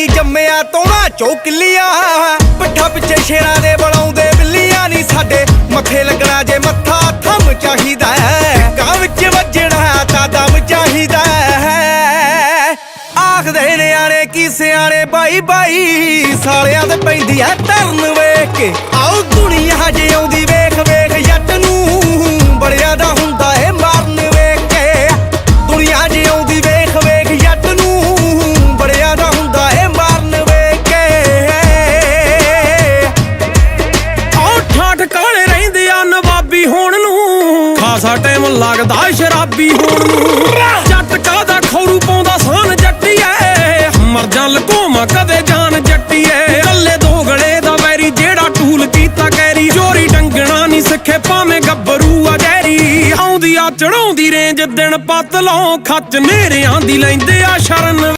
ਨਹੀਂ ਜੰਮਿਆ ਤੋਣਾ ਚੋਕਲੀਆਂ। ਪਿੱਠਾ ਪਿੱਛੇ ਸ਼ੇਰਾਂ ਦੇ ਬਣਾਉਂਦੇ ਬਿੱਲੀਆਂ ਨਹੀਂ ਸਾਡੇ। ਮੱਥੇ ਲੱਗਣਾ ਜੇ ਮੱਥਾ ਥੰਮ ਚਾਹੀਦਾ ਕਾਂ ਵਿੱਚ ਵੱਜਣਾ ਤਾਂ ਦਮ ਚਾਹੀਦਾ ਹੈ। ਆਖਦੇ ਨਿਆਣੇ ਕੀ ਸਿਆਣੇ ਬਾਈ ਬਾਈ, ਸਾਲਿਆਂ ਤੇ ਪੈਂਦੀ ਐ ਧਰਨ ਵੇਖ ਕੇ। ਆਓ ਦੁਨੀਆ ਜੇ ਆਉਂਦੀ ਵੇਖ ਨੂੰ ਟਾਈਮ ਲੱਗਦਾ ਸ਼ਰਾਬੀ ਹੋਣ ਨੂੰ। ਜੱਟ ਕਾਦਾ ਖੌਰੂ ਪਾਉਂਦਾ ਸਾਨ ਜੱਟੀਏ ਮਰ ਜਾ ਲਕੋਮਾ ਕਦੇ ਜਾਨ ਜੱਟੀਏ ਕੱਲੇ ਦੋ ਗਲੇ ਦਾ ਵੈਰੀ ਜਿਹੜਾ ਟੂਲ ਕੀਤਾ ਕੈਰੀ। ਚੋਰੀ ਟੰਗਣਾ ਨਹੀਂ ਸਿੱਖੇ ਭਾਵੇਂ ਗੱਭਰੂ ਆ ਜੈਰੀ ਆਉਂਦੀ ਆ ਚੜਾਉਂਦੀ ਰੇਂਜ ਦਿਨ ਪੱਤ ਲਾਉ ਖੱਚ ਨੇਰਿਆਂ ਦੀ ਲੈਂਦੇ ਆ ਸ਼ਰਨ